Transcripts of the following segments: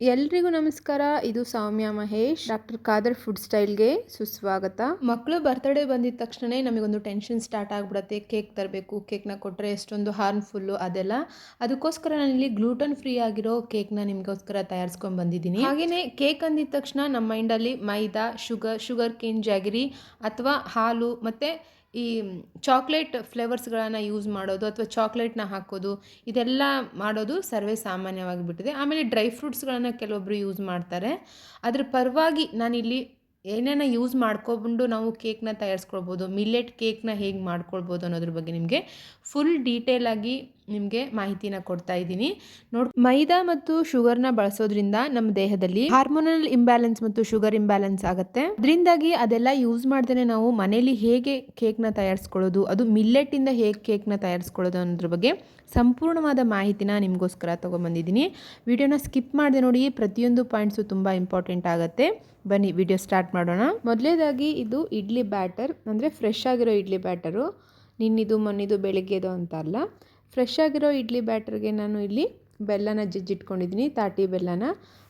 ಎಲ್ರಿಗೂ ನಮಸ್ಕಾರ. ಇದು ಸೌಮ್ಯ ಮಹೇಶ್. ಡಾಕ್ಟರ್ ಖಾದರ್ ಫುಡ್ ಸ್ಟೈಲ್ಗೆ ಸುಸ್ವಾಗತ. ಮಕ್ಕಳು ಬರ್ತ್ಡೇ ಬಂದಿದ ತಕ್ಷಣ ನಮಗೊಂದು ಟೆನ್ಷನ್ ಸ್ಟಾರ್ಟ್ ಆಗಿಬಿಡುತ್ತೆ. ಕೇಕ್ ತರಬೇಕು ಕೇಕ್ನ ಕೊಟ್ಟರೆ ಎಷ್ಟೊಂದು ಹಾರ್ಮ್ಫುಲ್ಲು ಅದೆಲ್ಲ. ಅದಕ್ಕೋಸ್ಕರ ನಾನಿಲ್ಲಿ ಗ್ಲೂಟನ್ ಫ್ರೀ ಆಗಿರೋ ಕೇಕ್ನ ನಿಮಗೋಸ್ಕರ ತಯಾರಿಸ್ಕೊಂಡು ಬಂದಿದ್ದೀನಿ. ಹಾಗೆಯೇ ಕೇಕ್ ಅಂದಿದ ತಕ್ಷಣ ನಮ್ಮ ಮೈಂಡಲ್ಲಿ maida sugar sugar cane jaggery ಅಥವಾ ಹಾಲು ಮತ್ತು ಈ ಚಾಕ್ಲೇಟ್ ಫ್ಲೇವರ್ಸ್ಗಳನ್ನು ಯೂಸ್ ಮಾಡೋದು ಅಥವಾ ಚಾಕ್ಲೇಟ್ನ ಹಾಕೋದು, ಇದೆಲ್ಲ ಮಾಡೋದು ಸರ್ವೇ ಸಾಮಾನ್ಯವಾಗಿ ಬಿಟ್ಟಿದೆ ಆಮೇಲೆ ಡ್ರೈ ಫ್ರೂಟ್ಸ್ಗಳನ್ನು ಕೆಲವೊಬ್ಬರು ಯೂಸ್ ಮಾಡ್ತಾರೆ. ಅದ್ರ ಪರವಾಗಿ ನಾನಿಲ್ಲಿ ಏನೇನ ಯೂಸ್ ಮಾಡ್ಕೊಂಡು ನಾವು ಕೇಕ್ನ ತಯಾರಿಸ್ಕೊಳ್ಬೋದು, ಮಿಲ್ಲೆಟ್ ಕೇಕ್ನ ಹೇಗೆ ಮಾಡ್ಕೊಳ್ಬೋದು ಅನ್ನೋದ್ರ ಬಗ್ಗೆ ನಿಮಗೆ ಫುಲ್ ಡೀಟೇಲಾಗಿ ನಿಮಗೆ ಮಾಹಿತಿನ ಕೊಡ್ತಾ ಇದ್ದೀನಿ. ನೋಡಿ, ಮೈದಾ ಮತ್ತು ಶುಗರ್ನ ಬಳಸೋದ್ರಿಂದ ನಮ್ಮ ದೇಹದಲ್ಲಿ ಹಾರ್ಮೋನಲ್ ಇಂಬ್ಯಾಲೆನ್ಸ್ ಮತ್ತು ಶುಗರ್ ಇಂಬ್ಯಾಲೆನ್ಸ್ ಆಗುತ್ತೆ. ಅದರಿಂದಾಗಿ ಅದೆಲ್ಲ ಯೂಸ್ ಮಾಡ್ದೇ ನಾವು ಮನೇಲಿ ಹೇಗೆ ಕೇಕ್ನ ತಯಾರಿಸ್ಕೊಳ್ಳೋದು, ಅದು ಮಿಲ್ಲೆಟ್ಟಿಂದ ಹೇಗೆ ಕೇಕ್ನ ತಯಾರಿಸ್ಕೊಳ್ಳೋದು ಅನ್ನೋದ್ರ ಬಗ್ಗೆ ಸಂಪೂರ್ಣವಾದ ಮಾಹಿತಿನ ನಿಮಗೋಸ್ಕರ ತೊಗೊಂಬಂದಿದ್ದೀನಿ. ವಿಡಿಯೋನ ಸ್ಕಿಪ್ ಮಾಡಿದೆ ನೋಡಿ, ಪ್ರತಿಯೊಂದು ಪಾಯಿಂಟ್ಸು ತುಂಬ ಇಂಪಾರ್ಟೆಂಟ್ ಆಗುತ್ತೆ. ಬನ್ನಿ, ವಿಡಿಯೋ ಸ್ಟಾರ್ಟ್ ಮಾಡೋಣ. ಮೊದಲೇದಾಗಿ ಇದು ಇಡ್ಲಿ ಬ್ಯಾಟರ್, ಅಂದರೆ ಫ್ರೆಶ್ ಆಗಿರೋ ಇಡ್ಲಿ ಬ್ಯಾಟರು, ನಿನ್ನಿದು, ಮೊನ್ನಿದು, ಬೆಳಿಗ್ಗೆದು ಅಂತ ಅಲ್ಲ. ಫ್ರೆಶ್ ಆಗಿರೋ ಇಡ್ಲಿ ಬ್ಯಾಟರ್ಗೆ ನಾನು ಇಲ್ಲಿ ಬೆಲ್ಲನ ಜಜ್ಜಿಟ್ಕೊಂಡಿದ್ದೀನಿ, ತಾಟಿ ಬೆಲ್ಲನ.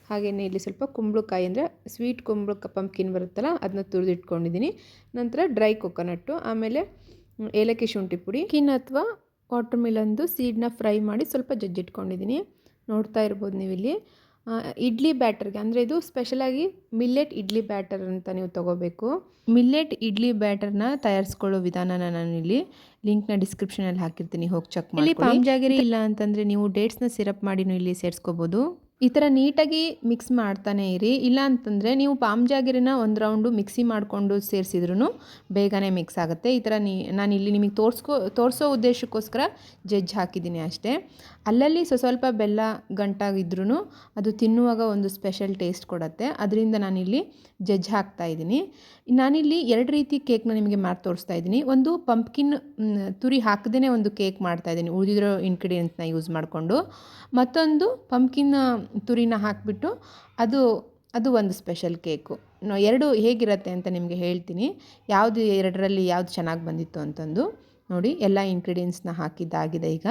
ಹಾಗೆಯೇ ಇಲ್ಲಿ ಸ್ವಲ್ಪ ಕುಂಬಳಕಾಯಿ ಅಂದರೆ ಸ್ವೀಟ್ ಕುಂಬಳಕ ಪಂಪ್ಕಿನ್ ಬರುತ್ತಲ್ಲ ಅದನ್ನ ತುರಿದಿಟ್ಕೊಂಡಿದ್ದೀನಿ. ನಂತರ ಡ್ರೈ ಕೊಕೊನಟ್ಟು ಆಮೇಲೆ ಏಲಕ್ಕಿ ಶುಂಠಿ ಪುಡಿ. ಕಿನ್ ಅಥವಾ ವಾಟರ್ ಮಿಲನ್ದು ಸೀಡ್ನ ಫ್ರೈ ಮಾಡಿ ಸ್ವಲ್ಪ ಜಜ್ಜಿಟ್ಕೊಂಡಿದ್ದೀನಿ. ನೋಡ್ತಾ ಇರ್ಬೋದು ನೀವು ಇಲ್ಲಿ ಇಡ್ಲಿ ಬ್ಯಾಟರ್ಗೆ ಅಂದರೆ ಇದು ಸ್ಪೆಷಲಾಗಿ ಮಿಲ್ಲೆಟ್ ಇಡ್ಲಿ ಬ್ಯಾಟರ್ ಅಂತ ನೀವು ತೊಗೋಬೇಕು. ಮಿಲ್ಲೆಟ್ ಇಡ್ಲಿ ಬ್ಯಾಟರ್ನ ತಯಾರಿಸ್ಕೊಳ್ಳೋ ವಿಧಾನನ ನಾನು ಇಲ್ಲಿ ಲಿಂಕ್ನ ಡಿಸ್ಕ್ರಿಪ್ಷನಲ್ಲಿ ಹಾಕಿರ್ತೀನಿ ಹೋಗಿ ಚೆಕ್ ಮಾಡಿ ಪಾಮ್ ಜಾಗಿರಿ ಇಲ್ಲ ಅಂತಂದರೆ ನೀವು ಡೇಟ್ಸ್ನ ಸಿರಪ್ ಮಾಡಿನೂ ಇಲ್ಲಿ ಸೇರಿಸ್ಕೋಬೋದು. ಈ ಥರ ನೀಟಾಗಿ ಮಿಕ್ಸ್ ಮಾಡ್ತಾನೆ ಇರಿ. ಇಲ್ಲ ಅಂತಂದರೆ ನೀವು ಪಾಮ್ ಜಾಗಿರಿನ ಒಂದು ರೌಂಡು ಮಿಕ್ಸಿ ಮಾಡಿಕೊಂಡು ಸೇರಿಸಿದ್ರೂ ಬೇಗನೆ ಮಿಕ್ಸ್ ಆಗುತ್ತೆ. ಈ ಥರ ನೀ, ನಾನು ಇಲ್ಲಿ ನಿಮಗೆ ತೋರಿಸ್ಕೋ, ತೋರಿಸೋ ಉದ್ದೇಶಕ್ಕೋಸ್ಕರ ಜಜ್ಜ್ ಹಾಕಿದ್ದೀನಿ ಅಷ್ಟೇ. ಅಲ್ಲಲ್ಲಿ ಸ್ವ ಸ್ವಲ್ಪ ಬೆಲ್ಲ ಗಂಟಾಗಿದ್ರೂ ಅದು ತಿನ್ನುವಾಗ ಒಂದು ಸ್ಪೆಷಲ್ ಟೇಸ್ಟ್ ಕೊಡುತ್ತೆ. ಅದರಿಂದ ನಾನಿಲ್ಲಿ ಜಜ್ಜ್ ಹಾಕ್ತಾ ಇದ್ದೀನಿ. ನಾನಿಲ್ಲಿ ಎರಡು ರೀತಿ ಕೇಕ್ನ ನಿಮಗೆ ಮಾಡಿ, ತೋರಿಸ್ತಾ ಇದ್ದೀನಿ. ಒಂದು ಪಂಪ್ಕಿನ್ ತುರಿ ಹಾಕದೇ ಒಂದು ಕೇಕ್ ಮಾಡ್ತಾ ಇದ್ದೀನಿ ಉಳಿದಿರೋ ಇನ್ಗ್ರೀಡಿಯೆಂಟ್ಸ್ನ ಯೂಸ್ ಮಾಡಿಕೊಂಡು. ಮತ್ತೊಂದು ಪಂಪ್ಕಿನ್ ತುರಿನ ಹಾಕಿಬಿಟ್ಟು ಅದು ಅದು ಒಂದು ಸ್ಪೆಷಲ್ ಕೇಕು ಎರಡು ಹೇಗಿರುತ್ತೆ ಅಂತ ನಿಮಗೆ ಹೇಳ್ತೀನಿ. ಯಾವುದು ಎರಡರಲ್ಲಿ ಯಾವುದು ಚೆನ್ನಾಗಿ ಬಂದಿತ್ತು ಅಂತಂದು ನೋಡಿ ಎಲ್ಲ ಇಂಗ್ರೀಡಿಯೆಂಟ್ಸ್ನ ಹಾಕಿದ್ದಾಗಿದೆ ಈಗ.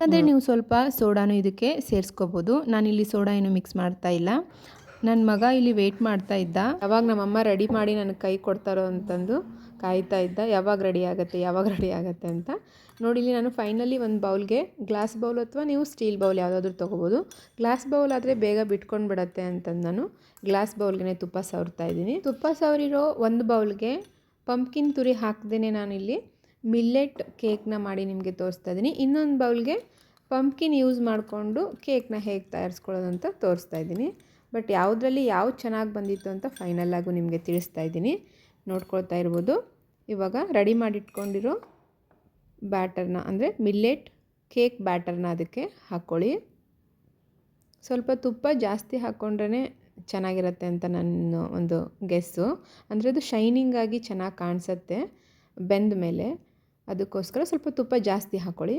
ಅಂದರೆ ನೀವು ಸ್ವಲ್ಪ ಸೋಡಾನು ಇದಕ್ಕೆ ಸೇರಿಸ್ಕೋಬೋದು. ನಾನಿಲ್ಲಿ ಸೋಡಾ ಏನು ಮಿಕ್ಸ್ ಮಾಡ್ತಾ ಇಲ್ಲ. ನನ್ನ ಮಗ ಇಲ್ಲಿ ವೆಯ್ಟ್ ಮಾಡ್ತಾ ಇದ್ದ. ಅವಾಗ ನಮ್ಮಮ್ಮ ರೆಡಿ ಮಾಡಿ ನನಗೆ ಕೈ ಕೊಡ್ತಾರೋ ಅಂತಂದು ಕಾಯ್ತಾ ಇದ್ದ, ಯಾವಾಗ ರೆಡಿ ಆಗುತ್ತೆ, ಯಾವಾಗ ರೆಡಿ ಆಗುತ್ತೆ ಅಂತ. ನೋಡಿ, ಇಲ್ಲಿ ನಾನು ಫೈನಲಿ ಒಂದು ಬೌಲ್ಗೆ ಗ್ಲಾಸ್ ಬೌಲ್ ಅಥವಾ ನೀವು ಸ್ಟೀಲ್ ಬೌಲ್ ಯಾವುದಾದ್ರೂ ತೊಗೋಬೋದು. ಗ್ಲಾಸ್ ಬೌಲ್ ಆದರೆ ಬೇಗ ಬಿಟ್ಕೊಂಡು ಬಿಡತ್ತೆ ಅಂತಂದು ನಾನು ಗ್ಲಾಸ್ ಬೌಲ್ಗೆ ತುಪ್ಪ ಸವರ್ತಾ ಇದ್ದೀನಿ. ತುಪ್ಪ ಸವರಿರೋ ಒಂದು ಬೌಲ್ಗೆ ಪಂಪ್ಕಿನ್ ತುರಿ ಹಾಕ್ದೇ ನಾನಿಲ್ಲಿ ಮಿಲ್ಲೆಟ್ ಕೇಕ್ನ ಮಾಡಿ ನಿಮಗೆ ತೋರಿಸ್ತಾ ಇದ್ದೀನಿ. ಇನ್ನೊಂದು ಬೌಲ್ಗೆ ಪಂಪ್ಕಿನ್ ಯೂಸ್ ಮಾಡಿಕೊಂಡು ಕೇಕ್ನ ಹೇಗೆ ತಯಾರಿಸ್ಕೊಳ್ಳೋದು ಅಂತ ತೋರಿಸ್ತಾ ಇದ್ದೀನಿ. ಬಟ್ ಯಾವುದರಲ್ಲಿ ಯಾವ್ದು ಚೆನ್ನಾಗಿ ಬಂದಿತ್ತು ಅಂತ ಫೈನಲ್ಲಾಗೂ ನಿಮಗೆ ತಿಳಿಸ್ತಾ ಇದ್ದೀನಿ. ನೋಡ್ಕೊಳ್ತಾ ಇರ್ಬೋದು. ಇವಾಗ ರೆಡಿ ಮಾಡಿಟ್ಕೊಂಡಿರೋ ಬ್ಯಾಟರ್ನ ಅಂದರೆ ಮಿಲ್ಲೆಟ್ ಕೇಕ್ ಬ್ಯಾಟರ್ನ ಅದಕ್ಕೆ ಹಾಕ್ಕೊಳ್ಳಿ ಸ್ವಲ್ಪ ತುಪ್ಪ ಜಾಸ್ತಿ ಹಾಕ್ಕೊಂಡ್ರೆ ಚೆನ್ನಾಗಿರುತ್ತೆ ಅಂತ ನನ್ನ ಒಂದು ಗೆಸ್ಸು ಅಂದರೆ ಅದು ಶೈನಿಂಗಾಗಿ ಚೆನ್ನಾಗಿ ಕಾಣಿಸುತ್ತೆ ಬೆಂದ ಮೇಲೆ. ಅದಕ್ಕೋಸ್ಕರ ಸ್ವಲ್ಪ ತುಪ್ಪ ಜಾಸ್ತಿ ಹಾಕ್ಕೊಳ್ಳಿ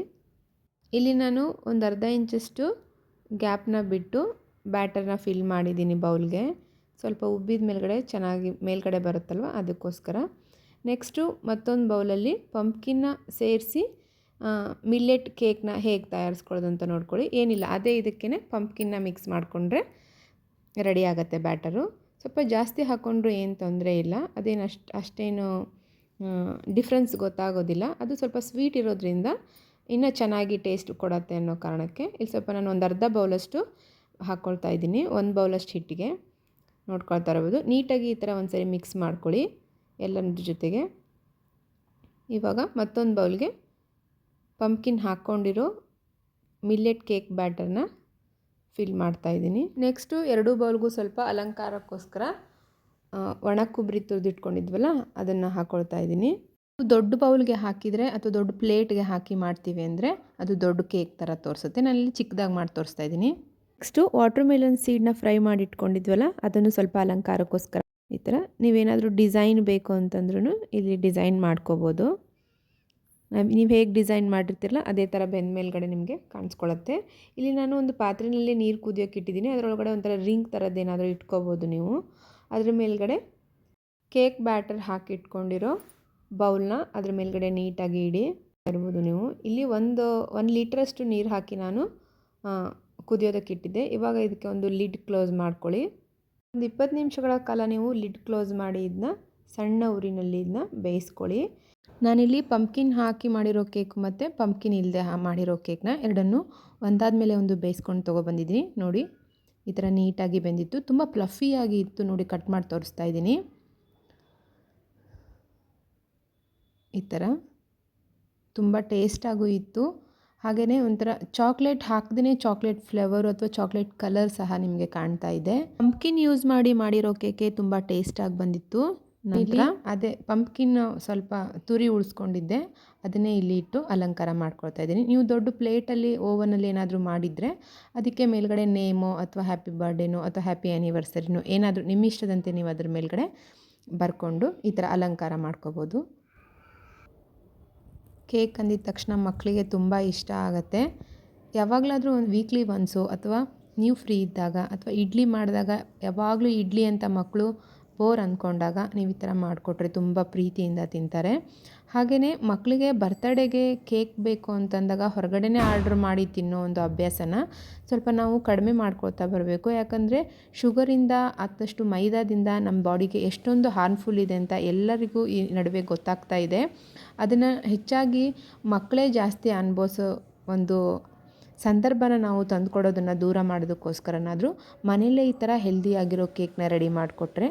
ಇಲ್ಲಿ ನಾನು ಒಂದು ಅರ್ಧ ಇಂಚಷ್ಟು ಗ್ಯಾಪ್ನ ಬಿಟ್ಟು ಬ್ಯಾಟರ್ನ ಫಿಲ್ ಮಾಡಿದ್ದೀನಿ ಬೌಲ್ಗೆ ಸ್ವಲ್ಪ ಉಬ್ಬಿದ ಮೇಲ್ಗಡೆ ಚೆನ್ನಾಗಿ ಮೇಲ್ಗಡೆ ಬರುತ್ತಲ್ವ? ಅದಕ್ಕೋಸ್ಕರ. ನೆಕ್ಸ್ಟು ಮತ್ತೊಂದು ಬೌಲಲ್ಲಿ ಪಂಪ್ಕಿನ್ನ ಸೇರಿಸಿ ಮಿಲ್ಲೆಟ್ ಕೇಕ್ನ ಹೇಗೆ ತಯಾರಿಸ್ಕೊಳ್ಳೋದು ಅಂತ ನೋಡ್ಕೊಳ್ಳಿ. ಏನಿಲ್ಲ, ಅದೇ ಇದಕ್ಕೇ ಪಂಪ್ಕಿನ್ನ ಮಿಕ್ಸ್ ಮಾಡಿಕೊಂಡ್ರೆ ರೆಡಿ ಆಗುತ್ತೆ ಬ್ಯಾಟರು ಸ್ವಲ್ಪ ಜಾಸ್ತಿ ಹಾಕ್ಕೊಂಡ್ರೂ ಏನು ತೊಂದರೆ ಇಲ್ಲ. ಅದೇನು ಅಷ್ಟು, ಅಷ್ಟೇನು ಡಿಫ್ರೆನ್ಸ್ ಗೊತ್ತಾಗೋದಿಲ್ಲ. ಅದು ಸ್ವಲ್ಪ ಸ್ವೀಟ್ ಇರೋದ್ರಿಂದ ಇನ್ನೂ ಚೆನ್ನಾಗಿ ಟೇಸ್ಟ್ ಕೊಡತ್ತೆ ಅನ್ನೋ ಕಾರಣಕ್ಕೆ. ಇಲ್ಲಿ ಸ್ವಲ್ಪ ನಾನು ಒಂದು ಅರ್ಧ ಬೌಲಷ್ಟು ಹಾಕ್ಕೊಳ್ತಾ ಇದ್ದೀನಿ. ಒಂದು ಬೌಲಷ್ಟು ಹಿಟ್ಟಿಗೆ. ನೋಡ್ಕೊಳ್ತಾ ಇರ್ಬೋದು. ನೀಟಾಗಿ ಈ ಥರ ಒಂದು ಸರಿ ಮಿಕ್ಸ್ ಮಾಡ್ಕೊಳ್ಳಿ ಎಲ್ಲರ ಜೊತೆಗೆ. ಇವಾಗ ಮತ್ತೊಂದು ಬೌಲ್ಗೆ ಪಂಪ್ಕಿನ್ ಹಾಕ್ಕೊಂಡಿರೋ ಮಿಲ್ಲೆಟ್ ಕೇಕ್ ಬ್ಯಾಟರ್ನ ಫಿಲ್ ಮಾಡ್ತಾಯಿದ್ದೀನಿ ನೆಕ್ಸ್ಟು ಎರಡೂ ಬೌಲ್ಗೂ ಸ್ವಲ್ಪ ಅಲಂಕಾರಕ್ಕೋಸ್ಕರ ಒಣ ಕೊಬ್ಬರಿ ತುರಿದಿಟ್ಕೊಂಡಿದ್ವಲ್ಲ ಅದನ್ನು ಹಾಕ್ಕೊಳ್ತಾ ಇದ್ದೀನಿ. ದೊಡ್ಡ ಬೌಲ್ಗೆ ಹಾಕಿದರೆ ಅಥವಾ ದೊಡ್ಡ ಪ್ಲೇಟ್ಗೆ ಹಾಕಿ ಮಾಡ್ತೀವಿ ಅಂದರೆ ಅದು ದೊಡ್ಡ ಕೇಕ್ ಥರ ತೋರಿಸುತ್ತೆ. ನಾನಿಲ್ಲಿ ಚಿಕ್ಕದಾಗಿ ಮಾಡಿ ತೋರಿಸ್ತಾ ಇದ್ದೀನಿ. ನೆಕ್ಸ್ಟು ವಾಟರ್ ಮೆಲನ್ ಸೀಡ್ನ ಫ್ರೈ ಮಾಡಿ ಇಟ್ಕೊಂಡಿದ್ವಲ್ಲ ಅದನ್ನು ಸ್ವಲ್ಪ ಅಲಂಕಾರಕ್ಕೋಸ್ಕರ ಈ ಥರ ನೀವೇನಾದರೂ ಡಿಸೈನ್ ಬೇಕು ಅಂತಂದ್ರೂ ಇಲ್ಲಿ ಡಿಸೈನ್ ಮಾಡ್ಕೋಬೋದು. ನೀವು ಹೇಗೆ ಡಿಸೈನ್ ಮಾಡಿರ್ತೀರಲ್ಲ, ಅದೇ ಥರ ಬೆಂದ ಮೇಲ್ಗಡೆ ನಿಮಗೆ ಕಾಣಿಸ್ಕೊಳತ್ತೆ. ಇಲ್ಲಿ ನಾನು ಒಂದು ಪಾತ್ರೆಯಲ್ಲಿ ನೀರು ಕುದಿಯೋಕೆ ಇಟ್ಟಿದ್ದೀನಿ, ಅದರೊಳಗಡೆ ಒಂಥರ ರಿಂಗ್ ಥರದ್ದೇನಾದರೂ ಇಟ್ಕೋಬೋದು ನೀವು. ಅದ್ರ ಮೇಲ್ಗಡೆ ಕೇಕ್ ಬ್ಯಾಟರ್ ಹಾಕಿ ಇಟ್ಕೊಂಡಿರೋ ಬೌಲ್ನ ಅದ್ರ ಮೇಲ್ಗಡೆ ನೀಟಾಗಿ ಇಡಿ ಇರ್ಬೋದು ನೀವು. ಇಲ್ಲಿ ಒಂದು ಒಂದು ಲೀಟ್ರಷ್ಟು ನೀರು ಹಾಕಿ ನಾನು ಕುದಿಯೋದಕ್ಕೆ ಇಟ್ಟಿದ್ದೆ. ಇವಾಗ ಇದಕ್ಕೆ ಒಂದು ಲಿಡ್ ಕ್ಲೋಸ್ ಮಾಡ್ಕೊಳ್ಳಿ. ಒಂದು ಇಪ್ಪತ್ತು ನಿಮಿಷಗಳ ಕಾಲ ನೀವು ಲಿಡ್ ಕ್ಲೋಸ್ ಮಾಡಿ ಇದನ್ನ, ಸಣ್ಣ ಊರಿನಲ್ಲಿ ಇದನ್ನ ಬೇಯಿಸ್ಕೊಳ್ಳಿ. ನಾನಿಲ್ಲಿ ಪಂಪ್ಕಿನ್ ಹಾಕಿ ಮಾಡಿರೋ ಕೇಕ್ ಮತ್ತು ಪಂಪ್ಕಿನ್ ಇಲ್ಲದೆ ಮಾಡಿರೋ ಕೇಕ್ನ ಎರಡನ್ನು ಒಂದಾದ ಮೇಲೆ ಒಂದು ಬೇಯಿಸ್ಕೊಂಡು ತೊಗೊಬಂದಿದ್ದೀನಿ ನೋಡಿ, ಈ ಥರ ನೀಟಾಗಿ ಬೆಂದಿತ್ತು. ತುಂಬ ಪ್ಲಫಿಯಾಗಿ ಇತ್ತು. ನೋಡಿ, ಕಟ್ ಮಾಡಿ ತೋರಿಸ್ತಾ ಇದ್ದೀನಿ. ಈ ಥರ. ತುಂಬ ಟೇಸ್ಟಾಗೂ ಇತ್ತು. ಹಾಗೆಯೇ ಒಂಥರ ಚಾಕ್ಲೇಟ್ ಹಾಕ್ದೇ ಚಾಕ್ಲೇಟ್ ಫ್ಲೇವರು ಅಥವಾ ಚಾಕ್ಲೇಟ್ ಕಲರ್ ಸಹ ನಿಮಗೆ ಕಾಣ್ತಾ ಇದೆ. ಪಂಪ್ಕಿನ್ ಯೂಸ್ ಮಾಡಿ ಮಾಡಿರೋ ಕೇಕೆ ತುಂಬ ಟೇಸ್ಟಾಗಿ ಬಂದಿತ್ತು. ನಂತರ ಅದೇ ಪಂಪ್ಕಿನ್ ಸ್ವಲ್ಪ ತುರಿ ಉಳಿಸ್ಕೊಂಡಿದ್ದೆ. ಅದನ್ನೇ ಇಲ್ಲಿ ಇಟ್ಟು ಅಲಂಕಾರ ಮಾಡ್ಕೊಳ್ತಾ ಇದ್ದೀನಿ. ನೀವು ದೊಡ್ಡ ಪ್ಲೇಟಲ್ಲಿ ಓವನಲ್ಲಿ ಏನಾದರೂ ಮಾಡಿದರೆ ಅದಕ್ಕೆ ಮೇಲ್ಗಡೆ ನೇಮೋ ಅಥವಾ ಹ್ಯಾಪಿ ಬರ್ಡೇನೋ ಅಥವಾ ಹ್ಯಾಪಿ ಆ್ಯನಿವರ್ಸರಿನೋ ಏನಾದರೂ ನಿಮ್ಮ ಇಷ್ಟದಂತೆ ನೀವು ಅದ್ರ ಮೇಲ್ಗಡೆ ಬರ್ಕೊಂಡು ಈ ಥರ ಅಲಂಕಾರ ಮಾಡ್ಕೋಬೋದು. ಕೇಕ್ ಅಂದಿದ ತಕ್ಷಣ ಮಕ್ಕಳಿಗೆ ತುಂಬ ಇಷ್ಟ ಆಗುತ್ತೆ. ಯಾವಾಗಲಾದರೂ ಒಂದು ವೀಕ್ಲಿ ಒನ್ಸು ಅಥವಾ ನೀವು ಫ್ರೀ ಇದ್ದಾಗ ಅಥವಾ ಇಡ್ಲಿ ಮಾಡಿದಾಗ ಯಾವಾಗಲೂ ಇಡ್ಲಿ ಅಂತ ಮಕ್ಕಳು ಬೋರ್ ಅಂದ್ಕೊಂಡಾಗ ನೀವು ಈ ಥರ ಮಾಡಿಕೊಟ್ರೆ ತುಂಬ ಪ್ರೀತಿಯಿಂದ ತಿಂತಾರೆ. ಹಾಗೆಯೇ ಮಕ್ಕಳಿಗೆ ಬರ್ತಡೇಗೆ ಕೇಕ್ ಬೇಕು ಅಂತಂದಾಗ ಹೊರಗಡೆನೇ ಆರ್ಡ್ರ್ ಮಾಡಿ ತಿನ್ನೋ ಒಂದು ಅಭ್ಯಾಸನ ಸ್ವಲ್ಪ ನಾವು ಕಡಿಮೆ ಮಾಡ್ಕೊಳ್ತಾ ಬರಬೇಕು. ಯಾಕಂದರೆ ಶುಗರಿಂದ ಆದಷ್ಟು ಮೈದಾದಿಂದ ನಮ್ಮ ಬಾಡಿಗೆ ಎಷ್ಟೊಂದು ಹಾರ್ಮ್ಫುಲ್ ಇದೆ ಅಂತ ಎಲ್ಲರಿಗೂ ಈ ನಡುವೆ ಗೊತ್ತಾಗ್ತಾ ಇದೆ. ಅದನ್ನು ಹೆಚ್ಚಾಗಿ ಮಕ್ಕಳೇ ಜಾಸ್ತಿ ಅನುಭವಿಸೋ ಒಂದು ಸಂದರ್ಭನ ನಾವು ತಂದುಕೊಡೋದನ್ನು ದೂರ ಮಾಡೋದಕ್ಕೋಸ್ಕರನಾದರೂ ಮನೆಯಲ್ಲೇ ಈ ಥರ ಹೆಲ್ದಿಯಾಗಿರೋ ಕೇಕ್ನ ರೆಡಿ ಮಾಡಿಕೊಟ್ರೆ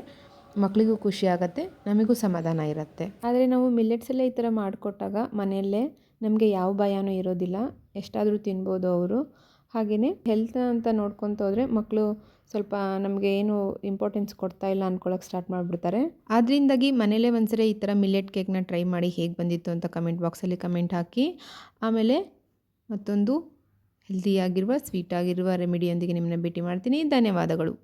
ಮಕ್ಕಳಿಗೂ ಖುಷಿ ಆಗುತ್ತೆ, ನಮಗೂ ಸಮಾಧಾನ ಇರುತ್ತೆ. ಆದರೆ ನಾವು ಮಿಲ್ಲೆಟ್ಸಲ್ಲೇ ಈ ಥರ ಮಾಡಿಕೊಟ್ಟಾಗ ಮನೆಯಲ್ಲೇ ನಮಗೆ ಯಾವ ಭಯನೂ ಇರೋದಿಲ್ಲ. ಎಷ್ಟಾದರೂ ತಿನ್ಬೋದು ಅವರು. ಹಾಗೆಯೇ ಹೆಲ್ತ್ ಅಂತ ನೋಡ್ಕೊತ ಹೋದರೆ ಮಕ್ಕಳು ಸ್ವಲ್ಪ ನಮಗೆ ಏನು ಇಂಪಾರ್ಟೆನ್ಸ್ ಕೊಡ್ತಾ ಇಲ್ಲ ಅಂದ್ಕೊಳ್ಳೋಕೆ ಸ್ಟಾರ್ಟ್ ಮಾಡಿಬಿಡ್ತಾರೆ. ಆದ್ದರಿಂದಾಗಿ ಮನೇಲೇ ಒಂದ್ಸರಿ ಈ ಥರ ಮಿಲ್ಲೆಟ್ ಕೇಕ್ನ ಟ್ರೈ ಮಾಡಿ ಹೇಗೆ ಬಂದಿತ್ತು ಅಂತ ಕಮೆಂಟ್ ಬಾಕ್ಸಲ್ಲಿ ಕಮೆಂಟ್ ಹಾಕಿ. ಆಮೇಲೆ ಮತ್ತೊಂದು ಹೆಲ್ದಿಯಾಗಿರುವ ಸ್ವೀಟಾಗಿರುವ ರೆಮಿಡಿಯೊಂದಿಗೆ ನಿಮ್ಮನ್ನ ಭೇಟಿ ಮಾಡ್ತೀನಿ. ಧನ್ಯವಾದಗಳು.